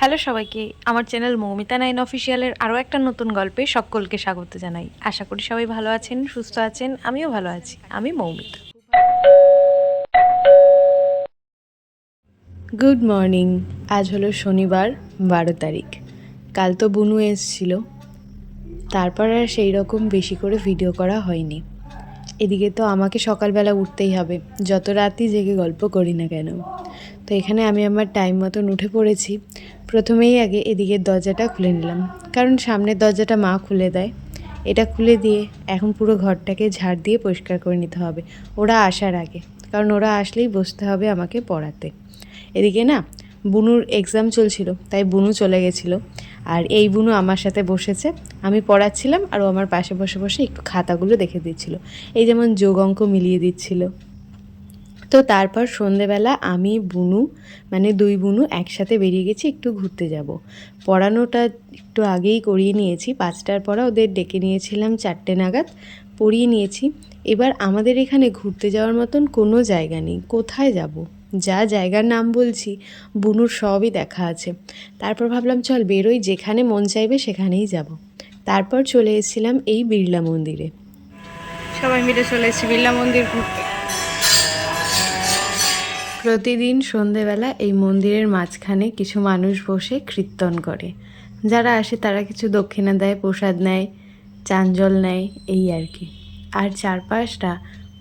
Hello সবাইকে, আমার channel Moumita nine অফিসিয়ালের আরও একটা নতুন গল্পে সকলকে স্বাগত জানাই। আশা করি সবাই ভালো আছেন, সুস্থ আছেন, আমিও ভালো আছি, আমি মৌমিতা। গুড মর্নিং আজ হলো শনিবার, বারো তারিখ। কাল তো বুনু এসছিল। তারপর আর সেই রকম বেশি করে ভিডিও করা হয়নি। এদিকে তো আমাকে সকালবেলা উঠতেই হবে, যত রাতই জেগে গল্প করি না কেন। তো এখানে আমি আমার টাইম মতন উঠে পড়েছি। প্রথমেই আগে এদিকের দরজাটা খুলে নিলাম। কারণ সামনের দরজাটা মা খুলে দেয়। এটা খুলে দিয়ে এখন পুরো ঘরটাকে ঝাড় দিয়ে পরিষ্কার করে নিতে হবে। ওরা আসার আগে। কারণ ওরা আসলেই বসতে হবে আমাকে পড়াতে। এদিকে না, বুনুর এক্সাম চলছিল, তাই বুনু চলে গেছিল। আর এই বুনু আমার সাথে বসেছে। আমি পড়াচ্ছিলাম আর ও আমার পাশে বসে বসে একটু খাতাগুলো দেখে দিচ্ছিল। এই যেমন যোগ অঙ্ক মিলিয়ে দিচ্ছিল। তো তারপর সন্ধেবেলা আমি, বুনু মানে দুই বুনু একসাথে বেরিয়ে গেছি একটু ঘুরতে যাব। পড়ানোটা একটু আগেই করিয়ে নিয়েছি, পাঁচটার পরে ওদের ডেকে নিয়েছিলাম চারটে নাগাদ, পড়িয়ে নিয়েছি। এবার আমাদের এখানে ঘুরতে যাওয়ার মতন কোনো জায়গা নেই, কোথায় যাব? যা জায়গার নাম বলছি, বুনুর সবই দেখা আছে। তারপর ভাবলাম, চল বেরোই, যেখানে মন চাইবে সেখানেই যাব। তারপর চলে এসেছিলাম এই বিড়লা মন্দিরে। সবাই মিলে চলে এসেছি বিড়লা মন্দির ঘুরতে। প্রতিদিন সন্ধেবেলা এই মন্দিরের মাঝখানে কিছু মানুষ বসে কীর্তন করে। যারা আসে তারা কিছু দক্ষিণা দেয়, প্রসাদ নেয় চাঞ্জল নেয়, এই আর কি। আর চারপাশটা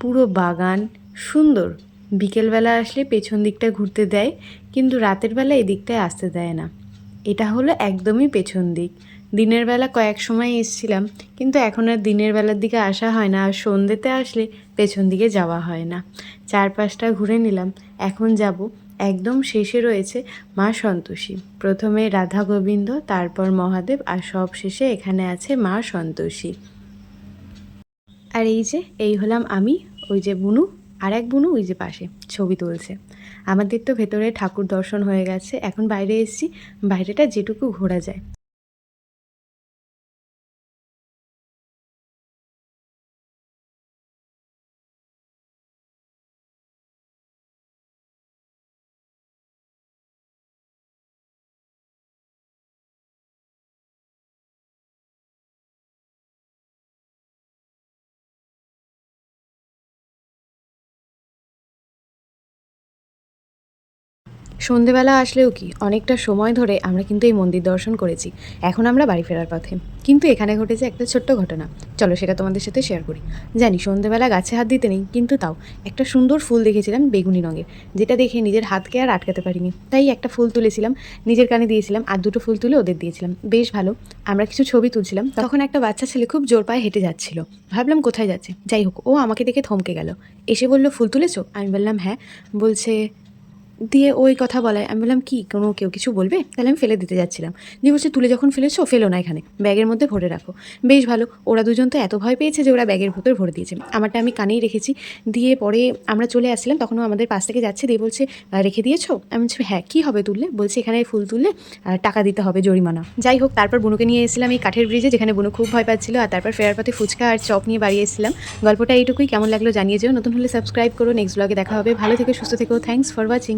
পুরো বাগান, সুন্দর। বিকেলবেলা আসলে পেছন দিকটা ঘুরতে দেয়, কিন্তু রাতের বেলা এই দিকটায় আসতে দেয় না। এটা হলো একদমই পেছন দিক। দিনের বেলা কয়েক সময় এসছিলাম, কিন্তু এখন আর দিনের বেলার দিকে আসা হয় না, আর সন্ধ্যেতে আসলে পেছন দিকে যাওয়া হয় না। চারপাশটা ঘুরে নিলাম, এখন যাব। একদম শেষে রয়েছে মা সন্তোষী। প্রথমে রাধা গোবিন্দ, তারপর মহাদেব, আর সব শেষে এখানে আছে মা সন্তোষী। আর এই যে, এই হলাম আমি, ওই যে বুনু, আর এক বুনু ওই যে পাশে ছবি তুলছে। আমাদের তো ভেতরে ঠাকুর দর্শন হয়ে গেছে, এখন বাইরে এসেছি, বাইরেটা যেটুকু ঘোরা যায়। সন্ধেবেলা আসলেও কি, অনেকটা সময় ধরে আমরা কিন্তু এই মন্দির দর্শন করেছি। এখন আমরা বাড়ি ফেরার পথে। কিন্তু এখানে ঘটেছে একটা ছোট্ট ঘটনা। চলো সেটা তোমাদের সাথে শেয়ার করি। জানি সন্ধেবেলা গাছে হাত দিতে নেই, কিন্তু তাও। একটা সুন্দর ফুল দেখেছিলাম বেগুনি রঙের, যেটা দেখে নিজের হাতকে আর আটকাতে পারিনি। তাই একটা ফুল তুলেছিলাম, নিজের কানে দিয়েছিলাম আর দুটো ফুল তুলে ওদের দিয়েছিলাম। বেশ ভালো, আমরা কিছু ছবি তুলছিলাম। তখন একটা বাচ্চা ছেলে খুব জোর পায়ে হেঁটে যাচ্ছিল। ভাবলাম কোথায় যাচ্ছে? যাই হোক, ও আমাকে দেখে থমকে গেল। এসে বলল, ফুল তুলেছো? আমি বললাম হ্যাঁ। বলছে দিয়ে ওই কথা বলায়। আমি বললাম, কি? কোনো কেউ কিছু বলবে? তাহলে আমি ফেলে দিতে যাচ্ছিলাম। দিয়ে বলছে তুলে যখন ফেলেছো, ফেলো না এখানে। ব্যাগের মধ্যে ভরে রাখো। বেশ ভালো, ওরা দুজন তো এত ভয় পেয়েছে যে ওরা ব্যাগের ভেতর ভরে দিয়েছে। আমারটা আমি কানেই রেখেছি। দিয়ে পরে আমরা চলে আসছিলাম, তখনও আমাদের পাশ থেকে যাচ্ছে, দিয়ে বলছে রেখে দিয়েছ? আমি বলছি হ্যাঁ কী হবে তুললে? বলছে, এখানে ফুল তুললে টাকা দিতে হবে জরিমানা। যাই হোক, তারপর বুনুকে নিয়ে এসেছিলাম এই কাঠের ব্রিজে যেখানে বুনু খুব ভয় পাচ্ছিল, আর তারপর ফেরার পথে ফুচকা আর চপ নিয়ে বাড়িয়ে এসেছিলাম। গল্পটা এইটুকুই, কেমন লাগল জানিয়ে যেও। নতুন হলে সাবস্ক্রাইব করো। নেক্সট ব্লগে দেখা হবে। ভালো থেকে, সুস্থ থেকো। Thanks for watching